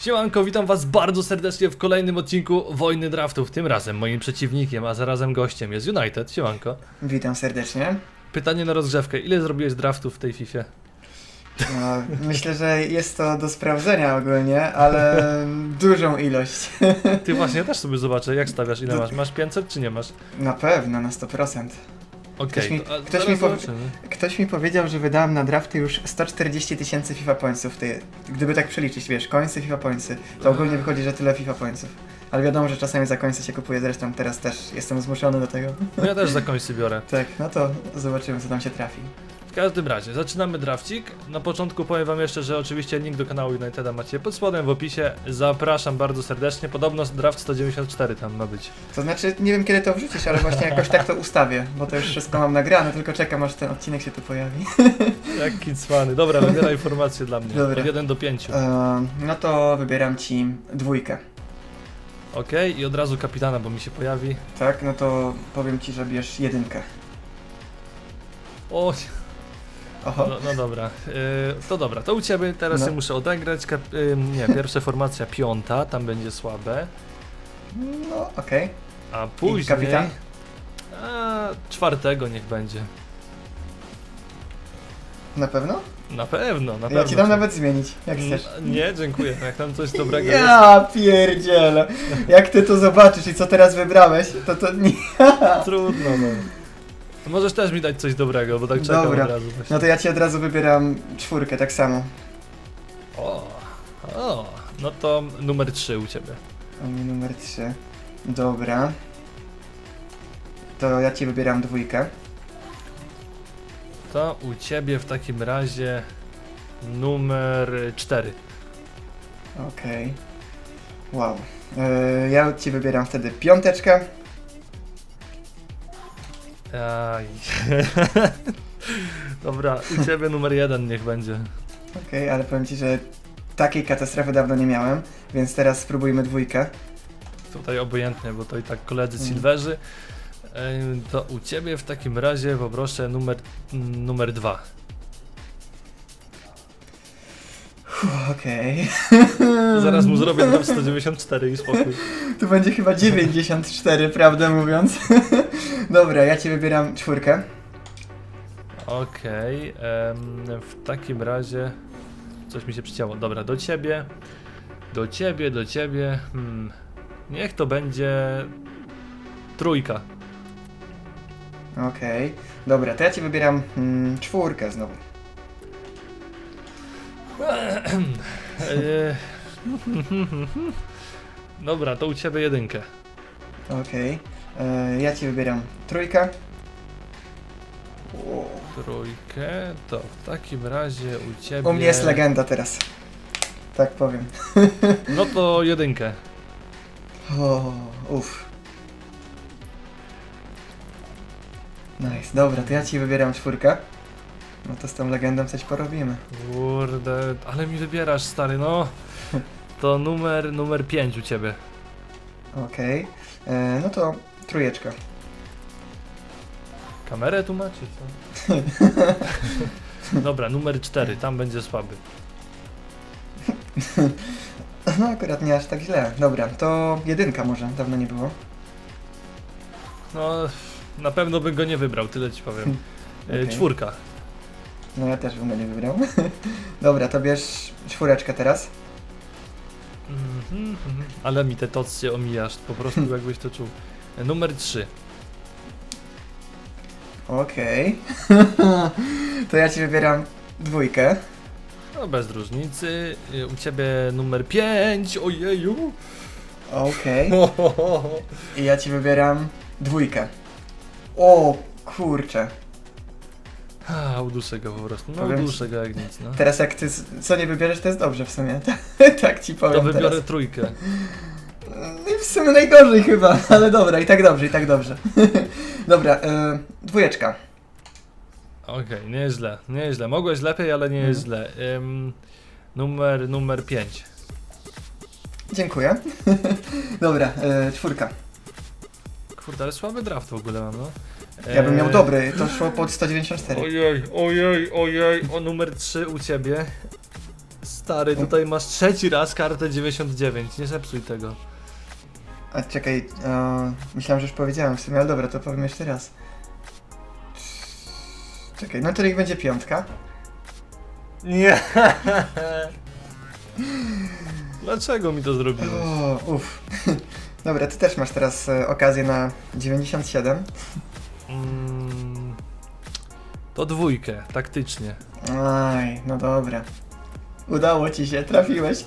Siemanko, witam was bardzo serdecznie w kolejnym odcinku Wojny Draftów. Tym razem moim przeciwnikiem, a zarazem gościem jest United. Siemanko. Witam serdecznie. Pytanie na rozgrzewkę. Ile zrobiłeś draftów w tej Fifie? No, myślę, że jest to do sprawdzenia ogólnie, ale dużą ilość. Ty właśnie też sobie zobaczę, jak stawiasz, ile masz. Masz 500 czy nie masz? Na pewno, na 100%. Okej, Ktoś mi- to, a ktoś zaraz mi powie- zobaczymy. Ktoś mi powiedział, że wydałem na drafty już 140 tysięcy FIFA pointsów. Ty, gdyby tak przeliczyć, wiesz, końce FIFA pointsy, to ogólnie wychodzi, że tyle FIFA pointsów. Ale wiadomo, że czasami za końce się kupuje, zresztą teraz też jestem zmuszony do tego. No ja też za końcy biorę. Tak, no to zobaczymy, co tam się trafi. W każdym razie, zaczynamy drafcik. Na początku powiem wam jeszcze, że oczywiście link do kanału Uniteda macie pod spodem w opisie. Zapraszam bardzo serdecznie. Podobno draft 194 tam ma być. To znaczy, nie wiem kiedy to wrzucisz, ale właśnie jakoś tak to ustawię, bo to już wszystko mam nagrane, tylko czekam aż ten odcinek się tu pojawi. Jaki cwany. Dobra, wybieraj informacje dla mnie. Dobra. Od 1 do 5. Eee, no to wybieram ci dwójkę. Okej, i od razu kapitana, bo mi się pojawi. Tak, no to powiem ci, że bierz jedynkę. O, Oho. no, no dobra. Yy, to dobra, to u ciebie teraz No. ja muszę odegrać. Kap- yy, nie, pierwsza formacja piąta, tam będzie słabe. No, okej. A później. kapitan? A, czwartego niech będzie. Na pewno? Na pewno, na pewno. Ja ci dam nawet zmienić, jak chcesz. Nie, dziękuję. Jak tam coś dobrego jest. Ja pierdzielę. Jak ty to zobaczysz i co teraz wybrałeś, to to nie... Trudno, no. To możesz też mi dać coś dobrego, bo tak czekam Dobra. od razu. właśnie. No to ja ci od razu wybieram czwórkę, tak samo. O, o, no to numer 3 u ciebie. O mnie numer trzy. Dobra. To ja ci wybieram dwójkę. To u ciebie w takim razie numer 4. Okej. Wow. Eee, ja ci wybieram wtedy piąteczkę. Aj. Dobra, u ciebie numer 1 niech będzie. Okej, ale powiem ci, że takiej katastrofy dawno nie miałem, więc teraz spróbujmy dwójkę. Tutaj obojętnie, bo to i tak koledzy Mm. Silverzy. Ym, To u ciebie w takim razie poproszę numer, numer 2. Okej. Zaraz mu zrobię tam 194 i spokój. Tu będzie chyba 94, prawdę mówiąc. Dobra, ja ci wybieram czwórkę. Okej, em, w takim razie coś mi się przycięło. Dobra, do ciebie, do ciebie, do ciebie. Hmm. Niech to będzie trójka. Okej. Dobra, to ja ci wybieram mm, czwórkę znowu. E, Dobra, to u ciebie jedynkę. Okej. E, Ja ci wybieram trójkę. O, Trójkę, to w takim razie u ciebie. U mnie jest legenda teraz. Tak powiem. No to jedynkę. O, uff. Nice, dobra, to ja ci wybieram czwórkę. No to z tą legendą coś porobimy. Kurde, ale mi wybierasz stary, no. To numer, numer 5 u ciebie. Okej. E, No to trójeczka. Kamerę tu macie, co? Dobra, numer 4, tam będzie słaby. No akurat nie aż tak źle. Dobra, to jedynka może, dawno nie było. No, na pewno bym go nie wybrał, tyle ci powiem. E, Okej. Czwórka. No ja też bym go nie wybrał. Dobra, to bierz czwóreczkę teraz. Mhm, mhm. Ale mi te tocje omijasz, po prostu jakbyś to czuł. Numer 3. Okej. to ja ci wybieram dwójkę. No bez różnicy. E, U ciebie numer 5, ojeju. Okej. I ja ci wybieram dwójkę. O kurczę. A, uduszę go po prostu. No Powiem uduszę go jak nic, no. Teraz jak ty s- co nie wybierzesz, to jest dobrze w sumie. tak ci powiem To wybiorę teraz. trójkę. No i W sumie najgorzej chyba, ale dobra, i tak dobrze, i tak dobrze. dobra, y, dwójeczka. Okej, nieźle, nieźle. Mogłeś lepiej, ale nie jest Mhm. źle. Ym, numer, numer 5. Dziękuję. dobra, y, czwórka. Kurde, ale słaby draft w ogóle mam, no. Ja bym miał Eee, dobry, to szło pod 194. Ojej, ojej, ojej, o numer 3 u ciebie. stary, tutaj masz trzeci raz kartę 99, nie zepsuj tego. A czekaj, e, myślałem, że już powiedziałem w sumie, ale dobra, to powiem jeszcze raz. Czekaj, no to niech będzie piątka. Nie. Dlaczego mi to zrobiłeś? O, uff. Dobra, ty też masz teraz e, okazję na 97. Mm, to dwójkę, taktycznie. Aj, no dobra. Udało ci się, trafiłeś.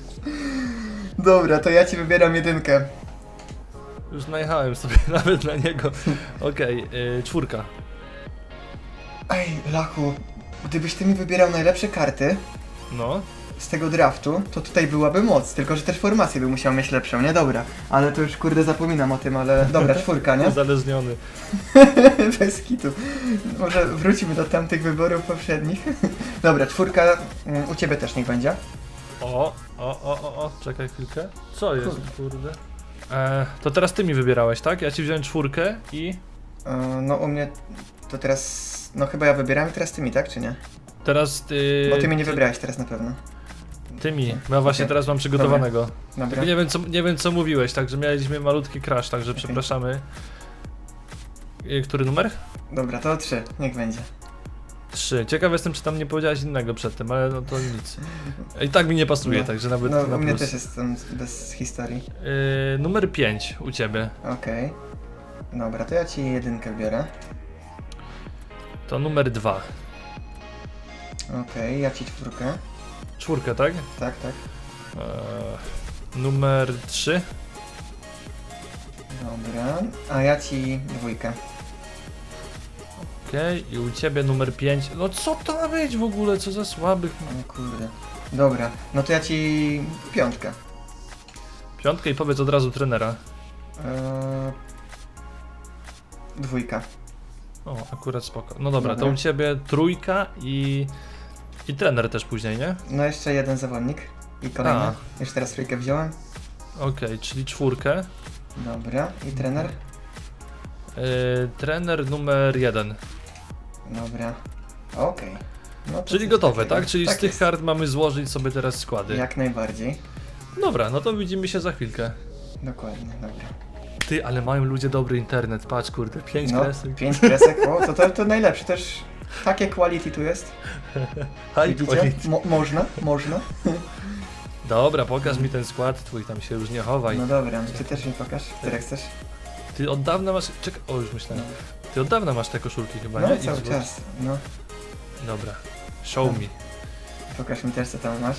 dobra, to ja ci wybieram jedynkę. Już najechałem sobie nawet na niego. Okej, y, czwórka. Ej, Lachu, gdybyś ty mi wybierał najlepsze karty No. Z tego draftu, to tutaj byłaby moc, tylko że też formację by musiał mieć lepszą, nie? Dobra, ale to już kurde zapominam o tym, ale dobra, czwórka, nie? Uzależniony. Bez kitu. Może wrócimy do tamtych wyborów poprzednich. Dobra, czwórka mm, u ciebie też niech będzie. O, o, o, o, o, czekaj chwilkę. Co jest, kurde? E, to teraz ty mi wybierałeś, tak? Ja ci wziąłem czwórkę i E, no u mnie to teraz, no chyba ja wybieram i teraz ty mi, tak czy nie? teraz ty... Bo ty mnie nie wybrałeś teraz na pewno. Ty mi. Ja właśnie Okej. teraz mam przygotowanego. Dobra. Tylko nie wiem, co, nie wiem co mówiłeś, także mieliśmy malutki crash, także Okej. przepraszamy. Który numer? Dobra, to trzy, niech będzie. Trzy. Ciekaw jestem, czy tam nie powiedziałeś innego przedtem, ale no to nic. I tak mi nie pasuje, No. także nawet No na u mnie też jest tam bez historii. Yy, numer 5 u ciebie. Okej. Dobra, to ja ci jedynkę biorę. To numer 2. Okej, ja ci czwórkę. Czwórkę, tak? Tak, tak. Eee, numer 3. Dobra. A ja ci dwójkę. Okej, i u ciebie numer 5. No co to ma być w ogóle? Co za słabych. O kurde. Dobra, no to ja ci piątkę. Piątkę i powiedz od razu trenera. Eee... Dwójka. O, akurat spoko. No dobra, to Dobra. u ciebie trójka i. I trener też później, nie? No jeszcze jeden zawodnik. I kolejny. A. Już teraz trójkę wziąłem. Okej, czyli czwórkę. Dobra. I trener? Yy, trener numer 1. Dobra. Okej. No to Czyli coś gotowe, takiego. tak? Czyli z tych jest. kart mamy złożyć sobie teraz składy. Jak najbardziej. Dobra, no to widzimy się za chwilkę. Dokładnie, dobra. Ty, ale mają ludzie dobry internet, patrz kurde, 5 No, kresek. pięć kresek, o, to, to, to najlepsze, też takie quality tu jest. High Widzicie? quality. Mo można, można. Dobra, pokaż mi ten skład twój, tam się już nie chowaj. No dobra, ty też mi pokaż, które chcesz. Ty od dawna masz. Czekaj, o już myślałem. Ty od dawna masz te koszulki chyba, No nie? cały Xbox. czas, no. Dobra. Show me. Pokaż mi też co tam masz.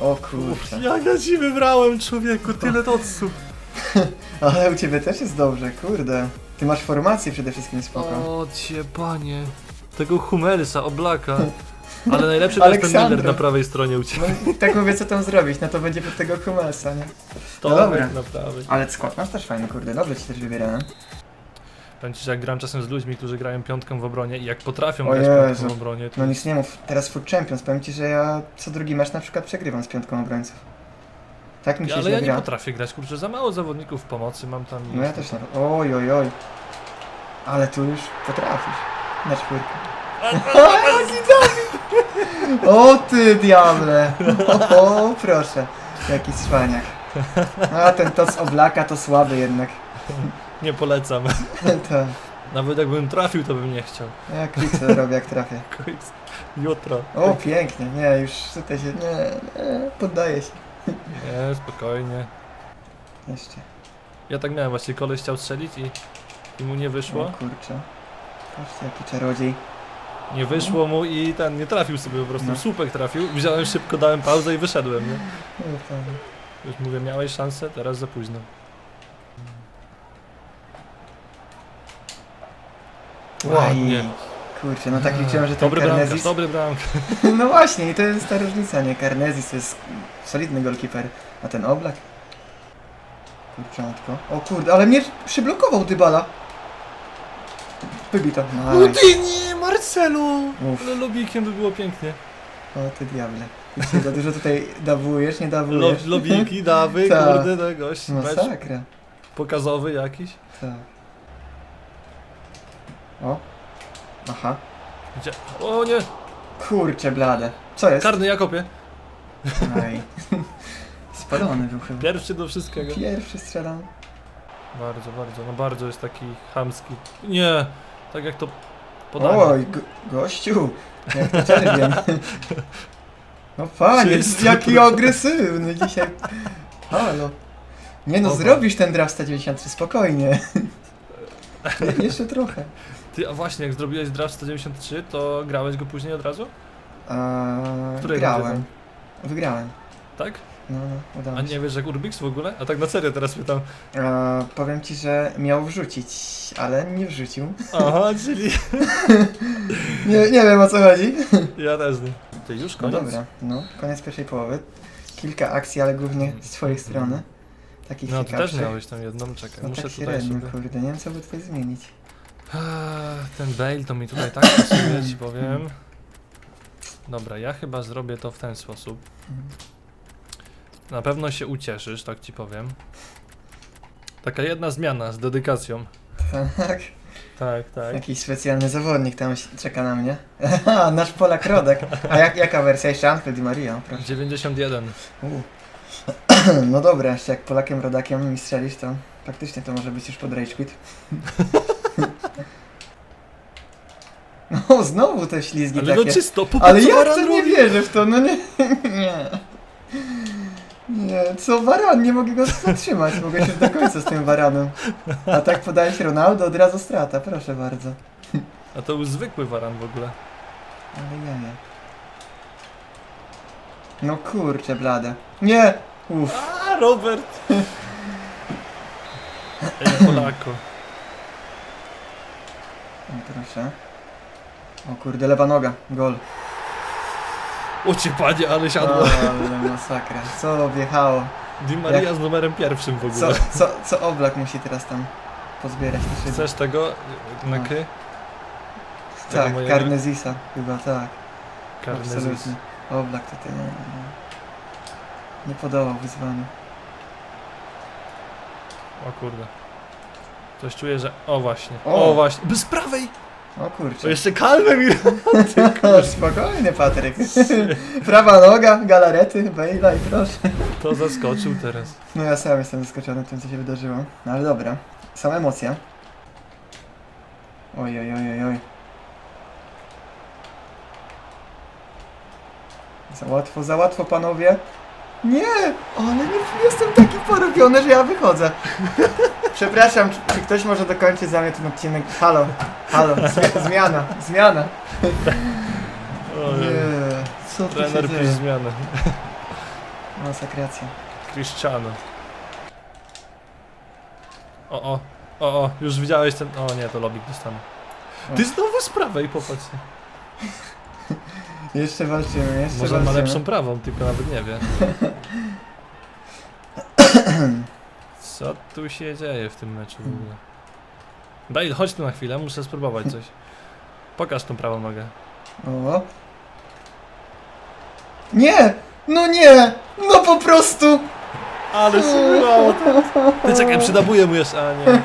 O kurczę. jak ja ci wybrałem, człowieku, tyle totsów. Ale u ciebie też jest dobrze, kurde. Ty masz formację przede wszystkim spoko. O cię, panie. Tego Humelsa, Oblaka. Ale najlepszy to jest ten. Miller na prawej stronie u ciebie. No i tak mówię co tam zrobić, no to będzie pod tego Humelsa, nie? To no dobra. na prawej. Ale skład masz też fajny, kurde, dobrze ci też wybierałem. Powiem ci, że jak gram czasem z ludźmi, którzy grają piątką w obronie i jak potrafią O grać Jezu. piątką w obronie, to No nic nie mów, teraz Food Champions, powiem ci, że ja co drugi mecz na przykład przegrywam z piątką obrońców. Tak mi się Ale ja nie gra. potrafię grać, kurczę, za mało zawodników pomocy mam tam. No ja też na Oj, oj, oj. Ale tu już potrafisz. Na czwórkę. O ty diable! O, o proszę. Jaki cwaniak. A ten to z oblaka to słaby jednak. Nie polecam. To, Nawet jakbym trafił, to bym nie chciał. ja kliksę robię jak trafię. Jutro. O pięknie, nie, już tutaj się, nie, nie, poddaję się. Nie, spokojnie. Jeszcze. Ja tak miałem właśnie, koleś chciał strzelić i, i mu nie O wyszło. kurczę. Patrzcie jaki czarodziej. Nie wyszło mu i ten nie trafił sobie po prostu. No. Słupek trafił. Wziąłem szybko, dałem pauzę i wyszedłem, nie? No, tam. Już mówię, miałeś szansę, teraz za późno. Ładnie. Aj, Kurczę, no tak liczyłem, że ten Dobry bramkarz, Karnezis... dobry bramkarz. No właśnie, i to jest ta różnica, nie? Karnezis to jest solidny golkiper, a ten Oblak? Kurczątko. O kurde, ale mnie przyblokował Dybala. Wybito. No Aj, ty nie, Marcelo! Uff. Ale lobikiem by było pięknie. o ty diable. Ty się za dużo tutaj dawujesz, nie Lo, dawujesz. lobiki, dawy, Tak. kurde, no gość. Mecz Masakra. pokazowy jakiś. Tak. O. Aha. Gdzie? O nie! Kurczę blade. Co jest? Karny Jakobie. Aj. Spalony był chyba. Pierwszy do wszystkiego. Pierwszy strzelam. Bardzo, bardzo, no bardzo jest taki chamski. Nie, tak jak to podanie. Oj, go, gościu. Jak to. No panie, Czysto, jaki agresywny dzisiaj. Halo. Nie no, zrobisz ten draft 193, spokojnie. Je, jeszcze trochę. Ty, a właśnie, jak zrobiłeś draft 193, to grałeś go później od razu? A, Której grałem. Wygrałem. Tak? No, no, udało A się. nie wiesz jak Urbix w ogóle? A tak na serio teraz pytam. E, powiem ci, że miał wrzucić, ale nie wrzucił. Aha, czyli... Nie, nie wiem o co chodzi. Ja też nie. Ty już No koniec? dobra, no, koniec pierwszej połowy. Kilka akcji, ale głównie z twojej strony. Takich No ty też ciekawszych. miałeś tam jedną, czekaj, No muszę tak tutaj średnio, sobie... kurde, nie wiem co by tutaj zmienić. Ten Bale to mi tutaj tak pasuje, ci powiem. Dobra, ja chyba zrobię to w ten sposób. Na pewno się ucieszysz, tak ci powiem. Taka jedna zmiana z dedykacją. Tak, Tak, tak. jakiś specjalny zawodnik tam czeka na mnie. Nasz Polak Rodek. A jak, jaka wersja? Jeszcze Angel Di Maria, proszę. 91. U. No dobra, jeszcze jak Polakiem Rodakiem mi strzelisz, to faktycznie to może być już pod Rage Quit. No, znowu te ślizgi Ale takie. no czysto, Ale co ja to nie robi? wierzę w to, no nie. Nie. Nie, co Varan, nie mogę go zatrzymać, mogę się do końca z tym Varanem. A tak podałeś Ronaldo, od razu strata, proszę bardzo. A to był zwykły waran w ogóle. Ale ja nie. No kurczę, blade. Nie! Uff. A, Robert! Ej, Polako. No proszę. O kurde, lewa noga, gol. O cię panie, ale siadło. Ale masakra. Co wjechało? Di Maria z numerem pierwszym w Co, ogóle. co, co Oblak musi teraz tam pozbierać na szybę? Chcesz tego? Na No. ky? tego Tak, mojego? Karnezisa chyba, tak. Karnezis. Absolutnie. Oblak tutaj nie, nie, nie podołał wyzwaniu. O kurde. Coś czuję, że... O właśnie. O, O! właśnie. Bez prawej! O To kurczę. jeszcze kalmę mi Spokojny Patryk. Prawa noga, galarety, Bejla i proszę. To zaskoczył teraz. No ja sam jestem zaskoczony tym, co się wydarzyło. No ale dobra. Są emocje. Oj, oj, oj, oj, oj. Za łatwo, za łatwo, panowie. Nie! Ale nie jestem taki porobiony, że ja wychodzę. Przepraszam, czy, czy ktoś może dokończyć za mnie ten odcinek? Halo, halo, zmi- zmiana, zmiana. Nie, co tu się Trener dzieje? zmianę. Masakracja. Cristiano. O, o, o, o, już widziałeś ten... O nie, to lobik dostanę. Ty znowu z prawej, popatrz. Jeszcze walczymy, jeszcze Może on ma walczymy. lepszą prawą, tylko nawet nie wie. Co tu się dzieje w tym meczu w ogóle? Bale, chodź tu na chwilę, muszę spróbować coś. Pokaż tą prawą nogę. O. Nie! No nie! No po prostu! Ale siłowało to. Ty czekaj, przydabuję mu jeszcze, a nie.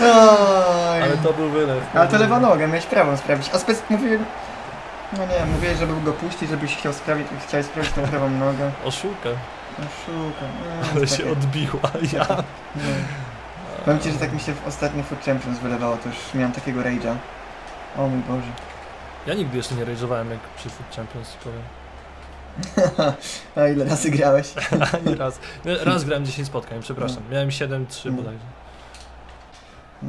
Oj. Ale to był wylew. Ale to lewa noga, miałeś prawą sprawdzić. A spec... mówiłem... No nie, mówiłeś, żeby go puścić, żebyś chciał sprawić, chciałeś sprawdzić tą prawą nogę. Oszuka, No szukam. Nie, ale się odbiła, ja. Nie. Powiem ci, że tak mi się w ostatni Food Champions wylewało, to już miałem takiego rage'a. O mój Boże. Ja nigdy jeszcze nie rage'owałem jak przy Food Champions, powiem. A ile razy grałeś? Ani raz. Raz grałem 10 spotkań, przepraszam. Miałem 7-3 Mm. bodajże.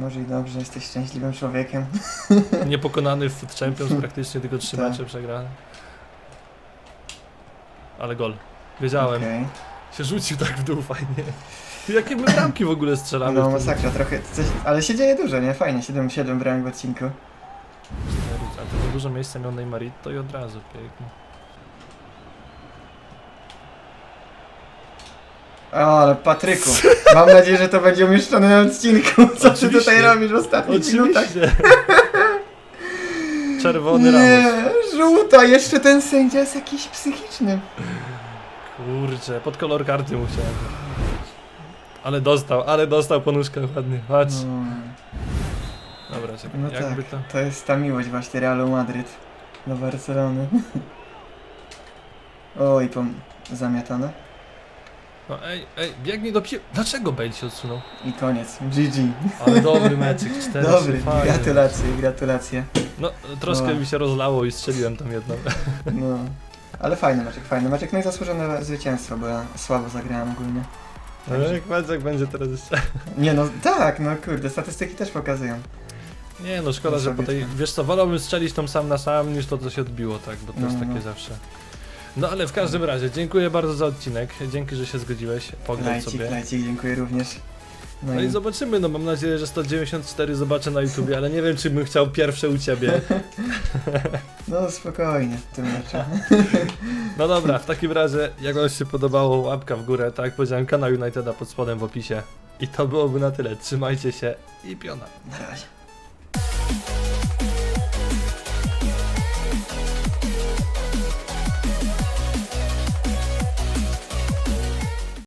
Może i dobrze, jesteś szczęśliwym człowiekiem. Niepokonany w Food Champions, praktycznie tylko 3 Tak. mecze przegrane. Ale gol. Wiedziałem. Okej. Się rzucił tak w dół fajnie. Jakie my bramki w ogóle strzelamy? No w tym masakra, trochę coś, ale się dzieje dużo, nie? Fajnie, 7-7 brałem w odcinku. meczu? A to dużo miejsca miał Neymarito i od razu pięknie. O, ale Patryku, mam nadzieję, że to będzie umieszczone na odcinku. Co ty Oczywiście. tutaj robisz w ostatnich minutach? Oczywiście. Czerwony Nie, Ramos. żółta, jeszcze ten sędzia jest jakiś psychiczny. Kurczę, pod kolor karty musiałem. Ale dostał, ale dostał po nóżkach ładnie. Patrz. No, Dobra, czekaj, no jakby tak, to... to jest ta miłość właśnie Realu Madryt. do Barcelony. Oj, pom... zamiatane. No ej, ej, biegnij do pił. Dlaczego Bale się odsunął? I koniec. GG. Ale dobry meczyk, 4 Dobry, gratulacje, gratulacje. No, troszkę No. mi się rozlało i strzeliłem tam jedną. No. Ale fajny meczek, fajny meczek. No i zasłużone zwycięstwo, bo ja słabo zagrałem ogólnie. Ale jak meczek będzie teraz jeszcze... Nie no, tak, no kurde, statystyki też pokazują. Nie no, szkoda, No że po sobie tej... tak. Wiesz co, wolałbym strzelić tą sam na sam, niż to, co się odbiło, tak? Bo to No, jest no, takie no. zawsze... No ale w każdym razie, dziękuję bardzo za odcinek. Dzięki, że się zgodziłeś pograć Lajcik, sobie. lajcik, dziękuję również. No, No i i zobaczymy, no mam nadzieję, że 194 zobaczę na YouTubie, ale nie wiem, czy bym chciał pierwsze u ciebie. no spokojnie w tym meczu. No dobra, w takim razie, jak wam się podobało, łapka w górę, tak jak powiedziałem, kanał Uniteda pod spodem w opisie. I to byłoby na tyle. Trzymajcie się i piona. Na razie.